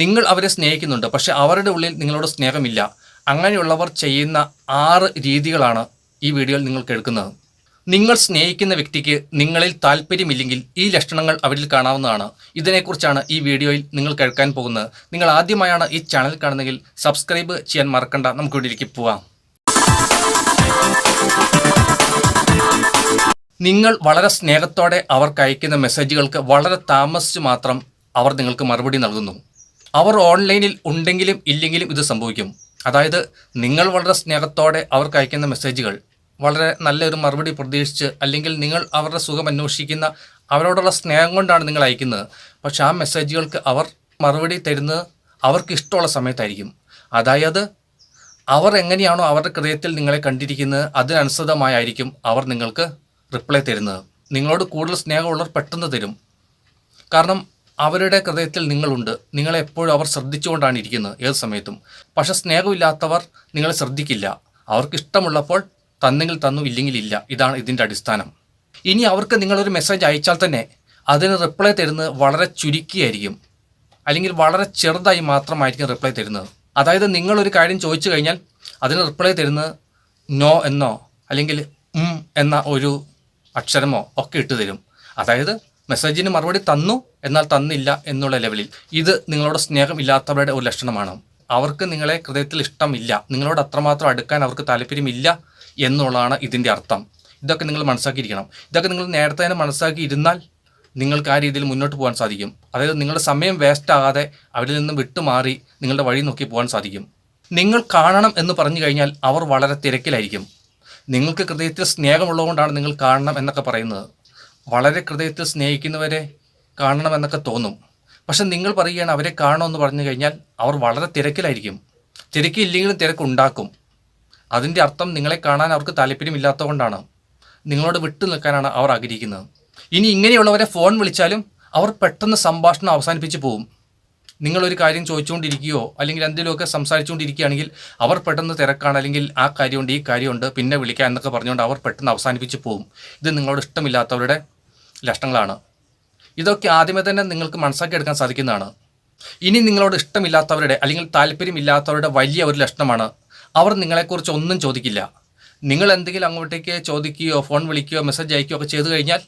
നിങ്ങൾ അവരെ സ്നേഹിക്കുന്നുണ്ട്. പക്ഷെ അവരുടെ ഉള്ളിൽ നിങ്ങളോട് സ്നേഹമില്ല. അങ്ങനെയുള്ളവർ ചെയ്യുന്ന ആറ് രീതികളാണ് ഈ വീഡിയോയിൽ നിങ്ങൾ കേൾക്കുന്നത് നിങ്ങൾ സ്നേഹിക്കുന്ന വ്യക്തിക്ക് നിങ്ങളിൽ താല്പര്യമില്ലെങ്കിൽ ഈ ലക്ഷണങ്ങൾ അവരിൽ കാണാവുന്നതാണ്. ഇതിനെക്കുറിച്ചാണ് ഈ വീഡിയോയിൽ നിങ്ങൾ കേൾക്കാൻ പോകുന്നത്. നിങ്ങൾ ആദ്യമായാണ് ഈ ചാനൽ കാണുന്നതെങ്കിൽ സബ്സ്ക്രൈബ് ചെയ്യാൻ മറക്കണ്ട. നമുക്ക് വീട്ടിലേക്ക് പോവാം. നിങ്ങൾ വളരെ സ്നേഹത്തോടെ അവർക്ക് അയക്കുന്ന മെസ്സേജുകൾക്ക് വളരെ താമസിച്ച് മാത്രം അവർ നിങ്ങൾക്ക് മറുപടി നൽകുന്നു. അവർ ഓൺലൈനിൽ ഉണ്ടെങ്കിലും ഇല്ലെങ്കിലും ഇത് സംഭവിക്കും. അതായത് നിങ്ങൾ വളരെ സ്നേഹത്തോടെ അവർക്ക് അയക്കുന്ന മെസ്സേജുകൾ വളരെ നല്ലൊരു മറുപടി പ്രതീക്ഷിച്ച് അല്ലെങ്കിൽ നിങ്ങൾ അവരുടെ സുഖം അന്വേഷിക്കുന്ന അവരോടുള്ള സ്നേഹം കൊണ്ടാണ് നിങ്ങൾ അയക്കുന്നത്. പക്ഷേ ആ മെസ്സേജുകൾക്ക് അവർ മറുപടി തരുന്നത് അവർക്ക് ഇഷ്ടമുള്ള സമയത്തായിരിക്കും. അതായത് അവർ എങ്ങനെയാണോ അവരുടെ ഹൃദയത്തിൽ നിങ്ങളെ കണ്ടിരിക്കുന്നത് അതിനനുസൃതമായിരിക്കും അവർ നിങ്ങൾക്ക് റിപ്ലൈ തരുന്നത്. നിങ്ങളോട് കൂടുതൽ സ്നേഹമുള്ളവർ പെട്ടെന്ന് തരും. കാരണം അവരുടെ ഹൃദയത്തിൽ നിങ്ങളുണ്ട്. നിങ്ങളെ എപ്പോഴും അവർ ശ്രദ്ധിച്ചുകൊണ്ടാണ് ഇരിക്കുന്നത്. ഏത് സമയത്തും. പക്ഷേ സ്നേഹമില്ലാത്തവർ നിങ്ങളെ ശ്രദ്ധിക്കില്ല. അവർക്ക് ഇഷ്ടമുള്ളപ്പോൾ തന്നെങ്കിൽ തന്നു ഇല്ലെങ്കിൽ ഇല്ല. ഇതാണ് ഇതിന്റെ അടിസ്ഥാനം. ഇനി അവർക്ക് നിങ്ങളൊരു മെസ്സേജ് അയച്ചാൽ തന്നെ അതിന് റിപ്ലൈ തരുന്നത് വളരെ ചുരുക്കിയായിരിക്കും. അല്ലെങ്കിൽ വളരെ ചെറുതായി മാത്രമായിരിക്കും റിപ്ലൈ തരുന്നത്. അതായത് നിങ്ങളൊരു കാര്യം ചോദിച്ചു കഴിഞ്ഞാൽ അതിന് റിപ്ലൈ തരുന്നത് നോ എന്നോ അല്ലെങ്കിൽ ഉം എന്ന ഒരു അക്ഷരമോ ഒക്കെ ഇട്ട് തരും. അതായത് മെസ്സേജിന് മറുപടി തന്നു എന്നാൽ തന്നില്ല എന്നുള്ള ലെവലിൽ. ഇത് നിങ്ങളോട് സ്നേഹം ഇല്ലാത്തവരുടെ ഒരു ലക്ഷണമാണ്. അവർക്ക് നിങ്ങളെ ഹൃദയത്തിൽ ഇഷ്ടമില്ല. നിങ്ങളോട് അത്രമാത്രം അടുക്കാൻ അവർക്ക് താല്പര്യമില്ല എന്നുള്ളതാണ് ഇതിന്റെ അർത്ഥം. ഇതൊക്കെ നിങ്ങൾ മനസ്സാക്കിയിരിക്കണം ഇതൊക്കെ നിങ്ങൾ നേരത്തെ തന്നെ മനസ്സാക്കിയിരുന്നാൽ നിങ്ങൾക്ക് ആ രീതിയിൽ മുന്നോട്ട് പോകാൻ സാധിക്കും. അതായത് നിങ്ങളുടെ സമയം വേസ്റ്റ് ആകാതെ അവരിൽ നിന്ന് വിട്ടുമാറി നിങ്ങളുടെ വഴി നോക്കി പോകാൻ സാധിക്കും. നിങ്ങൾ കാണണം എന്ന് പറഞ്ഞു കഴിഞ്ഞാൽ അവർ വളരെ തിരക്കിലായിരിക്കും. നിങ്ങൾക്ക് ഹൃദയത്തിൽ സ്നേഹമുള്ളതുകൊണ്ടാണ് നിങ്ങൾ കാണണം എന്നൊക്കെ പറയുന്നത്. വളരെ ഹൃദയത്തിൽ സ്നേഹിക്കുന്നവരെ കാണണമെന്നൊക്കെ തോന്നും. പക്ഷെ നിങ്ങൾ പറയുകയാണ് അവരെ കാണണമെന്ന് പറഞ്ഞു കഴിഞ്ഞാൽ അവർ വളരെ തിരക്കിലായിരിക്കും. തിരക്കില്ലെങ്കിലും തിരക്കുണ്ടാക്കും. അതിന്റെ അർത്ഥം നിങ്ങളെ കാണാൻ അവർക്ക് താല്പര്യമില്ലാത്തതുകൊണ്ടാണ്. നിങ്ങളോട് വിട്ടു നിൽക്കാനാണ് അവർ ആഗ്രഹിക്കുന്നത്. ഇനി ഇങ്ങനെയുള്ളവരെ ഫോൺ വിളിച്ചാലും അവർ പെട്ടെന്ന് സംഭാഷണം അവസാനിപ്പിച്ച് പോകും നിങ്ങളൊരു കാര്യം ചോദിച്ചുകൊണ്ടിരിക്കുകയോ അല്ലെങ്കിൽ എന്തെങ്കിലുമൊക്കെ സംസാരിച്ചുകൊണ്ടിരിക്കുകയാണെങ്കിൽ അവർ പെട്ടെന്ന് തിരക്കാണ് അല്ലെങ്കിൽ ആ കാര്യമുണ്ട് ഈ കാര്യമുണ്ട് പിന്നെ വിളിക്കാം എന്നൊക്കെ പറഞ്ഞുകൊണ്ട് അവർ പെട്ടെന്ന് അവസാനിപ്പിച്ച് പോകും ഇത് നിങ്ങളോട് ഇഷ്ടമില്ലാത്തവരുടെ ലക്ഷണങ്ങളാണ് ഇതൊക്കെ ആദ്യമേ തന്നെ നിങ്ങൾക്ക് മനസ്സാക്കിയെടുക്കാൻ സാധിക്കുന്നതാണ്. ഇനി നിങ്ങളോട് ഇഷ്ടമില്ലാത്തവരുടെ അല്ലെങ്കിൽ താല്പര്യമില്ലാത്തവരുടെ വലിയ ഒരു ലക്ഷണമാണ്. അവർ നിങ്ങളെക്കുറിച്ച് ഒന്നും ചോദിക്കില്ല. നിങ്ങൾ എന്തെങ്കിലും അങ്ങോട്ടേക്ക് ചോദിക്കുകയോ ഫോൺ വിളിക്കുകയോ മെസ്സേജ് അയക്കുകയോ ഒക്കെ ചെയ്തു കഴിഞ്ഞാൽ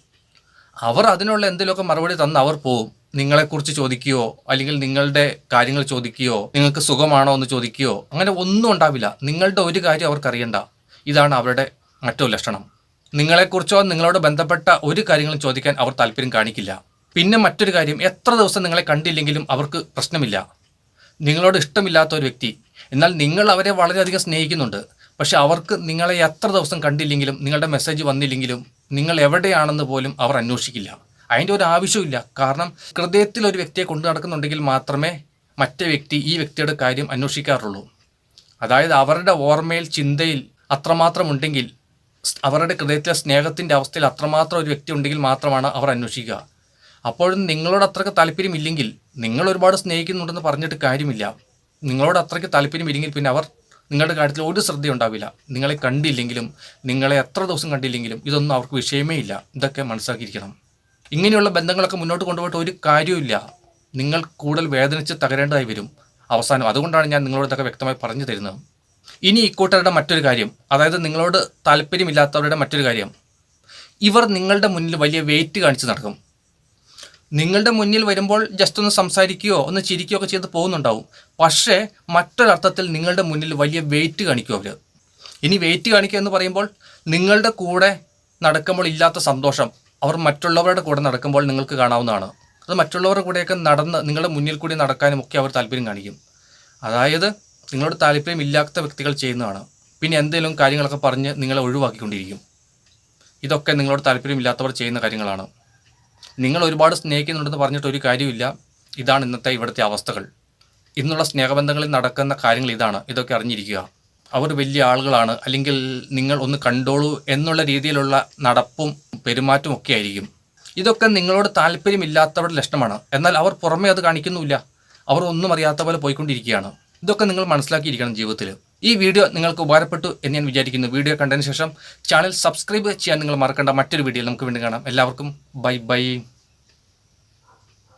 അവർ അതിനുള്ള എന്തെങ്കിലുമൊക്കെ മറുപടി തന്ന് അവർ പോവും. നിങ്ങളെക്കുറിച്ച് ചോദിക്കുകയോ അല്ലെങ്കിൽ നിങ്ങളുടെ കാര്യങ്ങൾ ചോദിക്കുകയോ നിങ്ങൾക്ക് സുഖമാണോ എന്ന് ചോദിക്കുകയോ അങ്ങനെ ഒന്നും ഉണ്ടാവില്ല. നിങ്ങളുടെ ഒരു കാര്യം അവർക്കറിയണ്ട. ഇതാണ് അവരുടെ മറ്റൊരു ലക്ഷണം. നിങ്ങളെക്കുറിച്ചോ നിങ്ങളോട് ബന്ധപ്പെട്ട ഒരു കാര്യങ്ങളും ചോദിക്കാൻ അവർ താല്പര്യം കാണിക്കില്ല. പിന്നെ മറ്റൊരു കാര്യം എത്ര ദിവസം നിങ്ങളെ കണ്ടില്ലെങ്കിലും അവർക്ക് പ്രശ്നമില്ല. നിങ്ങളോട് ഇഷ്ടമില്ലാത്ത ഒരു വ്യക്തി. എന്നാൽ നിങ്ങൾ അവരെ വളരെയധികം സ്നേഹിക്കുന്നുണ്ട്. പക്ഷെ അവർക്ക് നിങ്ങളെ എത്ര ദിവസം കണ്ടില്ലെങ്കിലും നിങ്ങളുടെ മെസ്സേജ് വന്നില്ലെങ്കിലും നിങ്ങൾ എവിടെയാണെന്ന് പോലും അവർ അന്വേഷിക്കില്ല. അതിന്റെ ഒരു ആവശ്യമില്ല കാരണം ഹൃദയത്തിൽ ഒരു വ്യക്തിയെ കൊണ്ടു നടക്കുന്നുണ്ടെങ്കിൽ മാത്രമേ മറ്റേ വ്യക്തി ഈ വ്യക്തിയുടെ കാര്യം അന്വേഷിക്കാറുള്ളൂ. അതായത് അവരുടെ ഓർമ്മയിൽ ചിന്തയിൽ അത്രമാത്രം ഉണ്ടെങ്കിൽ അവരുടെ ഹൃദയത്തിലെ സ്നേഹത്തിന്റെ അവസ്ഥയിൽ അത്രമാത്രം ഒരു വ്യക്തി ഉണ്ടെങ്കിൽ മാത്രമാണ് അവർ അന്വേഷിക്കുക. അപ്പോഴും നിങ്ങളോട് അത്രയ്ക്ക് താല്പര്യമില്ലെങ്കിൽ നിങ്ങൾ ഒരുപാട് സ്നേഹിക്കുന്നുണ്ടെന്ന് പറഞ്ഞിട്ട് കാര്യമില്ല. നിങ്ങളോട് അത്രയ്ക്ക് താല്പര്യമില്ലെങ്കിൽ പിന്നെ അവർ നിങ്ങളുടെ കാര്യത്തിൽ ഒരു ശ്രദ്ധ ഉണ്ടാവില്ല നിങ്ങളെ കണ്ടില്ലെങ്കിലും നിങ്ങളെ എത്ര ദിവസം കണ്ടില്ലെങ്കിലും ഇതൊന്നും അവർക്ക് വിഷയമേ ഇല്ല. ഇതൊക്കെ മനസ്സിലാക്കിയിരിക്കണം. ഇങ്ങനെയുള്ള ബന്ധങ്ങളൊക്കെ മുന്നോട്ട് കൊണ്ടുപോയിട്ട് ഒരു കാര്യമില്ല നിങ്ങൾ കൂടുതൽ വേദനിച്ച് തകരേണ്ടതായി വരും. അവസാനം അതുകൊണ്ടാണ് ഞാൻ നിങ്ങളോട് ഇതൊക്കെ വ്യക്തമായി പറഞ്ഞു തരുന്നത്. ഇനി ഇക്കൂട്ടരുടെ മറ്റൊരു കാര്യം അതായത് നിങ്ങളോട് താല്പര്യമില്ലാത്തവരുടെ മറ്റൊരു കാര്യം. ഇവർ നിങ്ങളുടെ മുന്നിൽ വലിയ വെയിറ്റ് കാണിച്ച് നടക്കും. നിങ്ങളുടെ മുന്നിൽ വരുമ്പോൾ ജസ്റ്റ് ഒന്ന് സംസാരിക്കുകയോ ഒന്ന് ചിരിക്കുകയോ ഒക്കെ ചെയ്ത് പോകുന്നുണ്ടാവും. പക്ഷേ മറ്റൊരർത്ഥത്തിൽ നിങ്ങളുടെ മുന്നിൽ വലിയ വെയിറ്റ് കാണിക്കും അവർ ഇനി വെയിറ്റ് കാണിക്കുക എന്ന് പറയുമ്പോൾ നിങ്ങളുടെ കൂടെ നടക്കുമ്പോൾ ഇല്ലാത്ത സന്തോഷം അവർ മറ്റുള്ളവരുടെ കൂടെ നടക്കുമ്പോൾ നിങ്ങൾക്ക് കാണാവുന്നതാണ്. അത് മറ്റുള്ളവരുടെ കൂടെയൊക്കെ നടന്ന് നിങ്ങളുടെ മുന്നിൽ കൂടി നടക്കാനും ഒക്കെ അവർ താല്പര്യം കാണിക്കും. അതായത് നിങ്ങളോട് താല്പര്യമില്ലാത്ത വ്യക്തികൾ ചെയ്യുന്നതാണ്. പിന്നെ എന്തെങ്കിലും കാര്യങ്ങളൊക്കെ പറഞ്ഞ് നിങ്ങളെ ഒഴിവാക്കിക്കൊണ്ടിരിക്കും. ഇതൊക്കെ നിങ്ങളോട് താല്പര്യമില്ലാത്തവർ ചെയ്യുന്ന കാര്യങ്ങളാണ്. നിങ്ങൾ ഒരുപാട് സ്നേഹിക്കുന്നുണ്ടെന്ന് പറഞ്ഞിട്ട് ഒരു കാര്യമില്ല ഇതാണ് ഇന്നത്തെ ഇവിടുത്തെ അവസ്ഥകൾ. ഇന്നുള്ള സ്നേഹബന്ധങ്ങളിൽ നടക്കുന്ന കാര്യങ്ങൾ ഇതാണ്. ഇതൊക്കെ അറിഞ്ഞിരിക്കുക. അവർ വലിയ ആളുകളാണ്. അല്ലെങ്കിൽ നിങ്ങൾ ഒന്ന് കണ്ടോളൂ എന്നുള്ള രീതിയിലുള്ള നടപ്പും പെരുമാറ്റവും ഒക്കെ ആയിരിക്കും. ഇതൊക്കെ നിങ്ങളോട് താല്പര്യമില്ലാത്തവരുടെ ലക്ഷണമാണ്. എന്നാൽ അവർ പുറമേ അത് കാണിക്കുന്നുമില്ല. അവർ ഒന്നും അറിയാത്ത പോലെ പോയിക്കൊണ്ടിരിക്കുകയാണ്. ഇതൊക്കെ നിങ്ങൾ മനസ്സിലാക്കിയിരിക്കണം ജീവിതത്തിൽ ഈ വീഡിയോ നിങ്ങൾക്ക് ഉപകാരപ്പെട്ടു എന്ന് ഞാൻ വിചാരിക്കുന്നു. വീഡിയോ കണ്ടതിന് ശേഷം ചാനൽ സബ്സ്ക്രൈബ് ചെയ്യാൻ നിങ്ങൾ മറക്കേണ്ട. മറ്റൊരു വീഡിയോയിൽ നമുക്ക് വീണ്ടും കാണാം. എല്ലാവർക്കും ബൈ ബൈ.